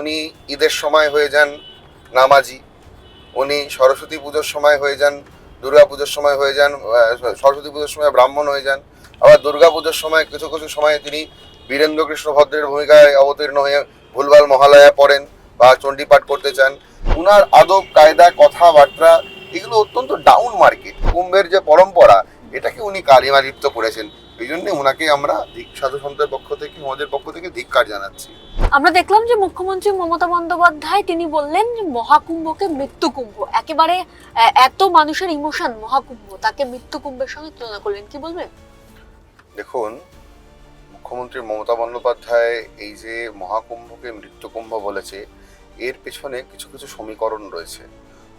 উনি ঈদের সময় হয়ে যান নামাজি, উনি সরস্বতী পুজোর সময় হয়ে যান, দুর্গা পুজোর সময় হয়ে যান সরস্বতী পুজোর সময় ব্রাহ্মণ হয়ে যান, আবার দুর্গা পুজোর সময় কিছু কিছু সময় তিনি বীরেন্দ্র কৃষ্ণ ভদ্রের ভূমিকায় অবতীর্ণ হয়ে ভুলভাল মহালয়া পড়েন বা চণ্ডীপাঠ করতে চান। উনার আদব, কায়দা, কথাবার্তা এগুলো অত্যন্ত ডাউন মার্কেট কুম্ভের যে পরম্পরা, এটাকে উনি কালিমা লিপ্ত করেছেন। এই জন্য ওনাকে আমরা সাধু সন্তের পক্ষ থেকে আমাদের পক্ষ থেকে ধিক্কার জানাচ্ছি। আমরা দেখলাম যে মুখ্যমন্ত্রী মমতা বন্দ্যোপাধ্যায় তিনি বললেন যে মহাকুম্ভকে মৃত্যুকুম্ভ একেবারে এত মানুষের ইমোশন মহাকুম্ভ তাকে মৃত্যুকুম্ভের সঙ্গে তুলনা করলেন কি বলবেন? দেখুন মুখ্যমন্ত্রী মমতা বন্দ্যোপাধ্যায় এই যে মহাকুম্ভকে মৃত্যুকুম্ভ বলেছে এর পেছনে কিছু কিছু সমীকরণ রয়েছে।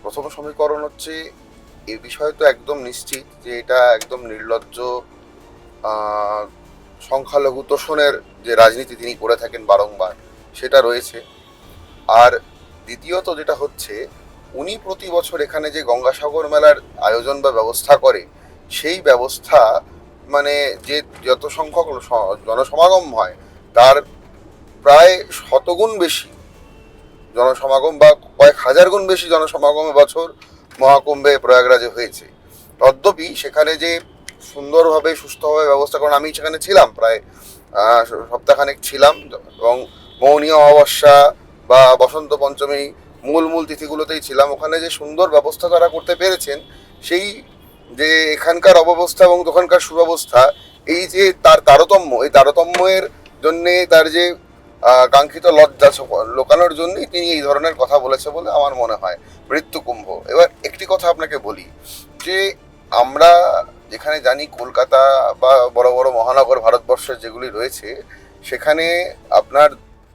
প্রথম সমীকরণ হচ্ছে এ বিষয়ে তো একদম নিশ্চিত যে এটা একদম নির্লজ্জ সংখ্যালঘু তোষণের যে রাজনীতি তিনি করে থাকেন বারংবার, সেটা রয়েছে। আর দ্বিতীয়ত যেটা হচ্ছে, উনি প্রতি বছর এখানে যে গঙ্গাসাগর মেলার আয়োজন বা ব্যবস্থা করে, সেই ব্যবস্থা মানে যে যত সংখ্যক জনসমাগম হয়, তার প্রায় শতগুণ বেশি জনসমাগম বা কয়েক হাজার গুণ বেশি জনসমাগম বছর মহাকুম্ভে প্রয়াগরাজে হয়েছে। তদ্যপি সেখানে যে সুন্দরভাবে, সুস্থভাবে ব্যবস্থা কারণ আমি সেখানে ছিলাম, প্রায় সপ্তাহখানেক ছিলাম। এবং মৌনী অমাবস্যা বা বসন্ত পঞ্চমী মূল মূল তিথিগুলোতেই ছিলাম। ওখানে যে সুন্দর ব্যবস্থা তারা করতে পেরেছেন, সেই যে এখানকার অব্যবস্থা এবং ওখানকার সুব্যবস্থা, এই যে তার তারতম্য, এই তারতম্যের জন্যে তার যে কাঙ্ক্ষিত লজ্জা লোকানোর জন্যই তিনি এই ধরনের কথা বলেছে বলে আমার মনে হয়। মৃত্যুকুম্ভ। এবার একটি কথা আপনাকে বলি, যে আমরা যেখানে জানি কলকাতা বা বড় বড় মহানগর ভারতবর্ষের যেগুলি রয়েছে, সেখানে আপনার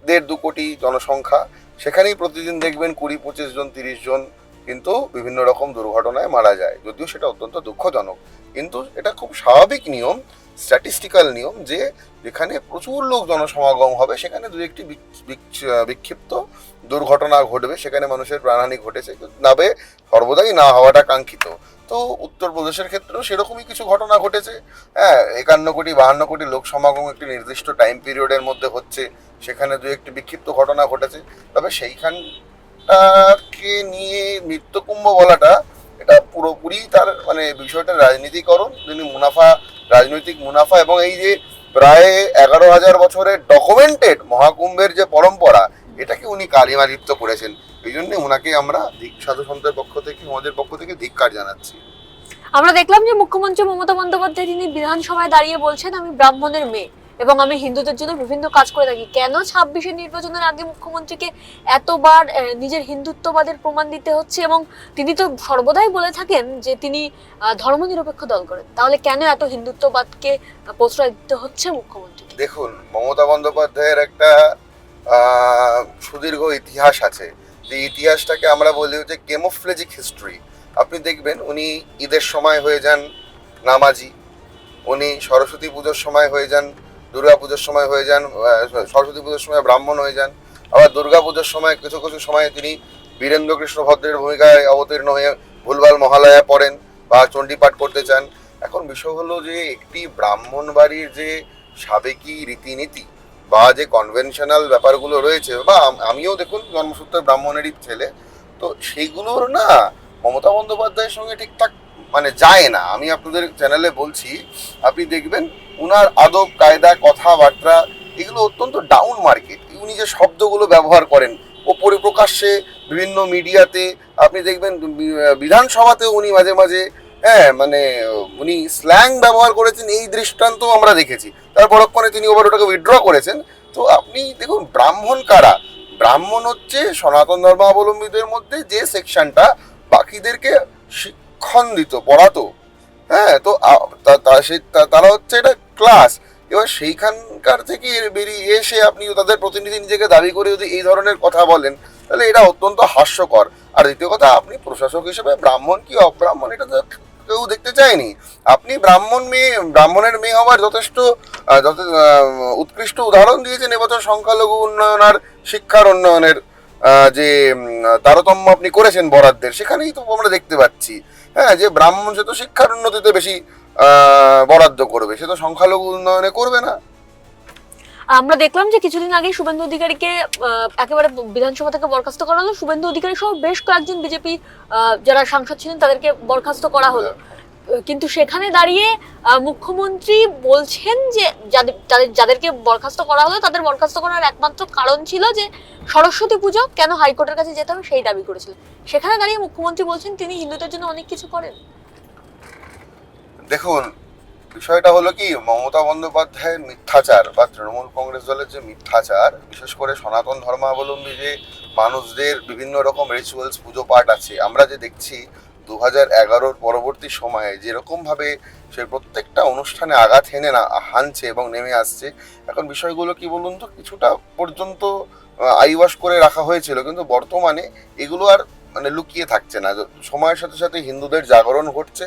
দেড় দু কোটি জনসংখ্যা, সেখানেই প্রতিদিন দেখবেন কুড়ি, পঁচিশ জন, তিরিশ জন কিন্তু বিভিন্ন রকম দুর্ঘটনায় মারা যায়। যদিও সেটা অত্যন্ত দুঃখজনক। কিন্তু এটা খুব স্বাভাবিক নিয়ম স্ট্যাটিস্টিক্যাল নিয়ম যে যেখানে প্রচুর লোক জনসমাগম হবে, সেখানে দু একটি বিক- বিক- বিক্ষিপ্ত দুর্ঘটনা ঘটবে, সেখানে মানুষের প্রাণহানি ঘটেছে। নাবে সর্বদাই না হওয়াটা কাঙ্ক্ষিত। তো উত্তরপ্রদেশের ক্ষেত্রেও সেরকমই কিছু ঘটনা ঘটেছে। হ্যাঁ একান্ন কোটি, বাহান্ন কোটি লোক সমাগম একটি নির্দিষ্ট টাইম পিরিয়ডের মধ্যে হচ্ছে, সেখানে দু একটি বিক্ষিপ্ত ঘটনা ঘটেছে। তবে সেইখানটাকে নিয়ে মৃত্যুকুম্ভ বলাটা এটা পুরোপুরি তার মানে বিষয়টা রাজনীতিকরণ, যিনি মুনাফা, রাজনৈতিক মুনাফা এবং এই যে প্রায় এগারো হাজার বছরের ডকুমেন্টেড মহাকুম্ভের যে পরম্পরা এটাকে উনি কালিমা লিপ্ত করেছেন। এই জন্য ওনাকে আমরা সাধু সন্তের পক্ষ থেকে আমাদের পক্ষ থেকে ধিক্কার জানাচ্ছি। আমরা দেখলাম যে মুখ্যমন্ত্রী মমতা বন্দ্যোপাধ্যায় তিনি বিধানসভায় দাঁড়িয়ে বলছেন আমি ব্রাহ্মণের মেয়ে এবং আমি হিন্দুদের জন্য বিভিন্ন কাজ করে থাকি। কেন ছাব্বিশের নির্বাচনের আগে মুখ্যমন্ত্রীকে এতবার নিজের হিন্দুত্ববাদের প্রমাণ দিতে হচ্ছে? এবং তিনি তো সর্বদাই বলে থাকেন যে তিনি ধর্মনিরপেক্ষ দল করেন। তাহলে কেন এত হিন্দুত্ববাদকে প্রশ্রয় দিতে হচ্ছে মুখ্যমন্ত্রী দেখুন মমতা বন্দ্যোপাধ্যায়ের একটা সুদীর্ঘ ইতিহাস আছে। যে ইতিহাসটাকে আমরা বলি যে কেমোফ্লেজিক হিস্ট্রি। আপনি দেখবেন উনি ঈদের সময় হয়ে যান নামাজি, উনি সরস্বতী পুজোর সময় হয়ে যান, দুর্গা পুজোর সময় হয়ে যান সরস্বতী পুজোর সময় ব্রাহ্মণ হয়ে যান, আবার দুর্গা পুজোর সময় কিছু কিছু সময় তিনি বীরেন্দ্র কৃষ্ণ ভদ্রের ভূমিকায় অবতীর্ণ হয়ে ভুলভাল মহালয়া পড়েন বা চণ্ডীপাঠ করতে চান। এখন বিষয় হলো যে একটি ব্রাহ্মণ বাড়ির যে সাবেকি রীতিনীতি বা যে কনভেনশনাল ব্যাপারগুলো রয়েছে, বা আমিও দেখুন জন্মসূত্রে ব্রাহ্মণেরই ছেলে, তো সেইগুলোর না মমতা বন্দ্যোপাধ্যায়ের সঙ্গে ঠিকঠাক মানে যায় না। আমি আপনাদের চ্যানেলে বলছি, আপনি দেখবেন উনার আদব, কায়দা, কথাবার্তা এগুলো অত্যন্ত ডাউন মার্কেট উনি যে শব্দগুলো ব্যবহার করেন, ও পরিপ্রকাশ্যে বিভিন্ন মিডিয়াতে আপনি দেখবেন বিধানসভাতেও উনি মাঝে মাঝে হ্যাঁ মানে উনি স্ল্যাং ব্যবহার করেছেন, এই দৃষ্টান্ত আমরা দেখেছি। তার পরক্ষণে তিনি ওবার ওটাকে উইথড্র করেছেন। তো আপনি দেখুন, ব্রাহ্মণ কারা? ব্রাহ্মণ হচ্ছে সনাতন ধর্মাবলম্বীদের মধ্যে যে সেকশনটা বাকিদেরকে শিক্ষণ দিত পড়াতো। হ্যাঁ তা- তারা হচ্ছে এটা ক্লাস এবার সেইখানকার থেকে বেরিয়ে এসে আপনি তাদের প্রতিনিধি নিজেকে দাবি করে যদি এই ধরনের কথা বলেন, তাহলে এটা অত্যন্ত হাস্যকর। আর দ্বিতীয় কথা, আপনি প্রশাসক হিসেবে ব্রাহ্মণ কি অব্রাহ্মণ? এটা তো কেউ দেখতে চায়নি। আপনি ব্রাহ্মণ মেয়ে, ব্রাহ্মণের মেয়ে হওয়ার যথেষ্ট উৎকৃষ্ট উদাহরণ দিয়েছেন এবছর সংখ্যালঘু উন্নয়ন আর শিক্ষার উন্নয়নের যে তারতম্য আপনি করেছেন বরাদ্দের, সেখানেই তো আমরা দেখতে পাচ্ছি। হ্যাঁ যে ব্রাহ্মণ সে তো শিক্ষার উন্নতিতে বেশি বরাদ্দ করবে, সে তো সংখ্যালঘু উন্নয়নে করবে না। আমরা দেখলাম যে কিছুদিন আগে শুভেন্দু অধিকারীকে একেবারে বিধানসভা থেকে বরখাস্ত করা হলো। শুভেন্দু অধিকারী সহ বেশ কয়েকজন বিজেপি যারা সাংসদ ছিলেন তাদেরকে বরখাস্ত করা হলো। কিন্তু সেখানে দাঁড়িয়ে মুখ্যমন্ত্রী বলছেন যে যাদের যাদের- যাদেরকে বরখাস্ত করা হলো, তাদের বরখাস্ত করার একমাত্র কারণ ছিল যে সরস্বতী পুজো কেন হাইকোর্টের কাছে যেতে হবে সেই দাবি করেছিলেন সেখানে দাঁড়িয়ে মুখ্যমন্ত্রী বলছেন তিনি হিন্দুদের জন্য অনেক কিছু করেন। দেখুন বিষয়টা হলো কি, মমতা বন্দ্যোপাধ্যায়ের মিথ্যাচার বা তৃণমূল কংগ্রেস দলের যে মিথ্যাচার, বিশেষ করে সনাতন ধর্মাবলম্বী যে মানুষদের বিভিন্ন রকম রিচুয়ালস পুজো পাঠ আছে, আমরা যে দেখছি দু হাজার এগারোর পরবর্তী সময়ে যেরকমভাবে সে প্রত্যেকটা অনুষ্ঠানে আঘাত হেনে না, হানছে এবং নেমে আসছে, এখন বিষয়গুলো কি বলুন তো, কিছুটা পর্যন্ত আইওয়াশ করে রাখা হয়েছিল, কিন্তু বর্তমানে এগুলো আর মানে লুকিয়ে থাকছে না। সময়ের সাথে সাথে হিন্দুদের জাগরণ ঘটছে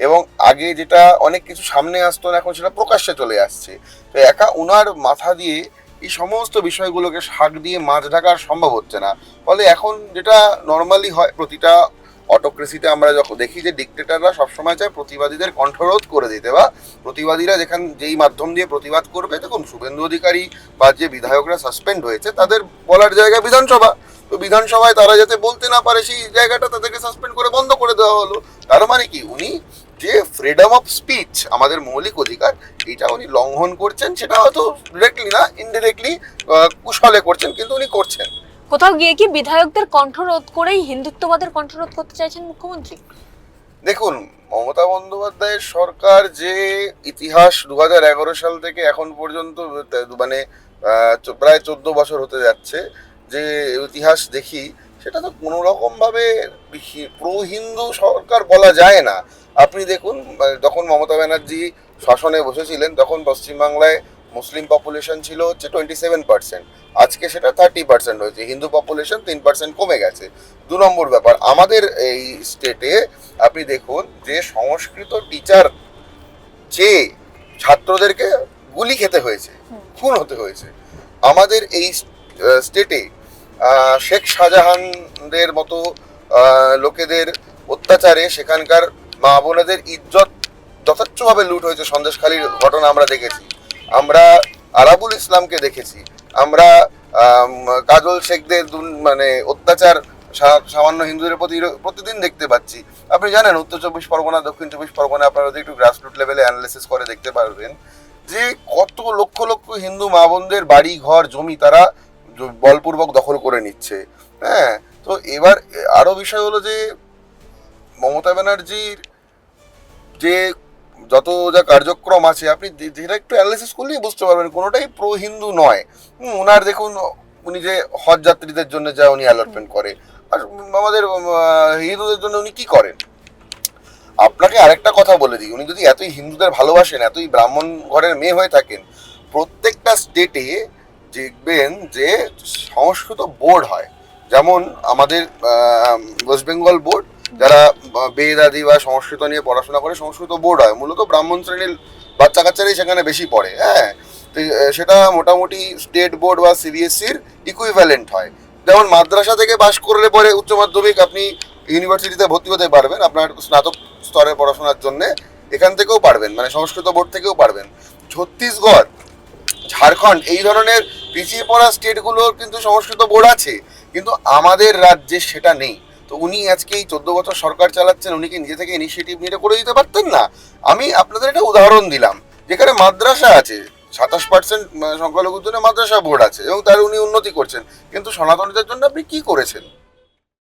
এবং আগে যেটা অনেক কিছু সামনে আসতো না, এখন সেটা প্রকাশ্যে চলে আসছে। তো একা উনার মাথা দিয়ে এই সমস্ত বিষয়গুলোকে শাক দিয়ে মাছ ঢাকার সম্ভব হচ্ছে না। ফলে এখন যেটা নর্মালি হয়, প্রতিটা অটোক্রেসিতে আমরা যখন দেখি যে ডিকটেটাররা সবসময় চায় প্রতিবাদীদের কণ্ঠরোধ করে দিতে বা প্রতিবাদীরা যেখান, যেই মাধ্যম দিয়ে প্রতিবাদ করবে, দেখুন শুভেন্দু অধিকারী বা যে বিধায়করা সাসপেন্ড হয়েছে, তাদের বলার জায়গা বিধানসভা। তো বিধানসভায় তারা যাতে বলতে না পারে সেই জায়গাটা তাদেরকে সাসপেন্ড করে বন্ধ করে দেওয়া হলো। তার মানে কি? উনি যে ফ্রিডম অফ স্পিচ আমাদের মৌলিক অধিকার, এটা উনি লঙ্ঘন করছেন, সেটা হয়তো ডিরেক্টলি না ইনডিরেক্টলি কুশলে করছেন, কিন্তু উনি করছেন। কোথাও গিয়ে কি বিধায়কদের কণ্ঠরোধ করেই হিন্দুত্ববাদের কণ্ঠরোধ করতে চাইছেন মুখ্যমন্ত্রী? দেখুন, মমতা বন্দ্যোপাধ্যায়ের সরকার যে ইতিহাস দু হাজার এগারো সাল থেকে এখন পর্যন্ত মানে প্রায় চোদ্দ বছর হতে যাচ্ছে, যে ইতিহাস দেখি, সেটা তো কোনো রকমভাবে প্রো হিন্দু সরকার বলা যায় না। আপনি দেখুন, যখন মমতা ব্যানার্জি শাসনে বসেছিলেন, তখন পশ্চিমবাংলায় মুসলিম পপুলেশন ছিল হচ্ছে টোয়েন্টি সেভেন পার্সেন্ট আজকে সেটা থার্টি পার্সেন্ট হয়েছে হিন্দু পপুলেশন তিন পার্সেন্ট কমে গেছে। দু নম্বর ব্যাপার, আমাদের এই স্টেটে আপনি দেখুন যে সংস্কৃত টিচার চেয়ে ছাত্রদেরকে গুলি খেতে হয়েছে, খুন হতে হয়েছে। আমাদের এই স্টেটে শেখ শাহজাহানদের মতো লোকেদের অত্যাচারে সেখানকার মা বোনেদের ইজ্জত যথেচ্ছভাবে লুট হয়েছে। সন্দেশখালীর ঘটনা আমরা দেখেছি। আমরা আরাবুল ইসলামকে দেখেছি। আমরা কাজল শেখদের মানে অত্যাচার সামান্য হিন্দুদের প্রতি প্রতিদিন দেখতে পাচ্ছি। আপনি জানেন, উত্তর চব্বিশ পরগনা, দক্ষিণ চব্বিশ পরগনা, আপনারা যদি একটু গ্রাসরুট লেভেলে অ্যানালিসিস করে দেখতে পারবেন, যে কত লক্ষ লক্ষ হিন্দু মা বোনদের বাড়ি, ঘর, জমি তারা বলপূর্বক দখল করে নিচ্ছে। হ্যাঁ তো এবার আরও বিষয় হলো যে মমতা ব্যানার্জির যে যত যা কার্যক্রম আছে, আপনি যেটা একটু অ্যানালিসিস করলেই বুঝতে পারবেন, কোনোটাই প্রো হিন্দু নয় ওনার দেখুন, উনি যে হজ যাত্রীদের জন্য যা উনি অ্যালটমেন্ট করে, আর আমাদের হিন্দুদের জন্য উনি কি করেন? আপনাকে আরেকটা কথা বলে দিই, উনি যদি এতই হিন্দুদের ভালোবাসেন, এতই ব্রাহ্মণ ঘরের মেয়ে হয়ে থাকেন, প্রত্যেকটা স্টেটে দেখবেন যে সংস্কৃত বোর্ড হয়। যেমন আমাদের ওয়েস্ট বেঙ্গল বোর্ড যারা বেদ আদি বা সংস্কৃত নিয়ে পড়াশোনা করে, সংস্কৃত বোর্ড হয়। মূলত ব্রাহ্মণ শ্রেণির বাচ্চা কাচ্চারাই সেখানে বেশি পড়ে হ্যাঁ? সেটা মোটামুটি স্টেট বোর্ড বা সিবিএসসির ইকুইভ্যালেন্ট হয়। যেমন মাদ্রাসা থেকে পাশ করলে পরে উচ্চ মাধ্যমিক আপনি ইউনিভার্সিটিতে ভর্তি হতে পারবেন, আপনার স্নাতক স্তরে পড়াশোনার জন্য এখান থেকেও পারবেন মানে সংস্কৃত বোর্ড থেকেও পারবেন। ছত্তিশগড়, ঝাড়খণ্ড, এই ধরনের পিছিয়ে পড়া স্টেটগুলোর কিন্তু সংস্কৃত বোর্ড আছে, কিন্তু আমাদের রাজ্যে সেটা নেই। তো উনি আজকে এই চোদ্দ বছর সরকার চালাচ্ছেন, উনি কি নিজে থেকে ইনিশিয়েটিভ নিয়ে করে দিতে পারতেন না? আমি আপনাদের একটা উদাহরণ দিলাম। যেখানে মাদ্রাসা আছে, সাতাশ পার্সেন্ট সংখ্যালঘুর জন্য মাদ্রাসা বোর্ড আছে, এবং তার উনি উন্নতি করছেন। কিন্তু সনাতনীদের জন্য আপনি কি করেছেন?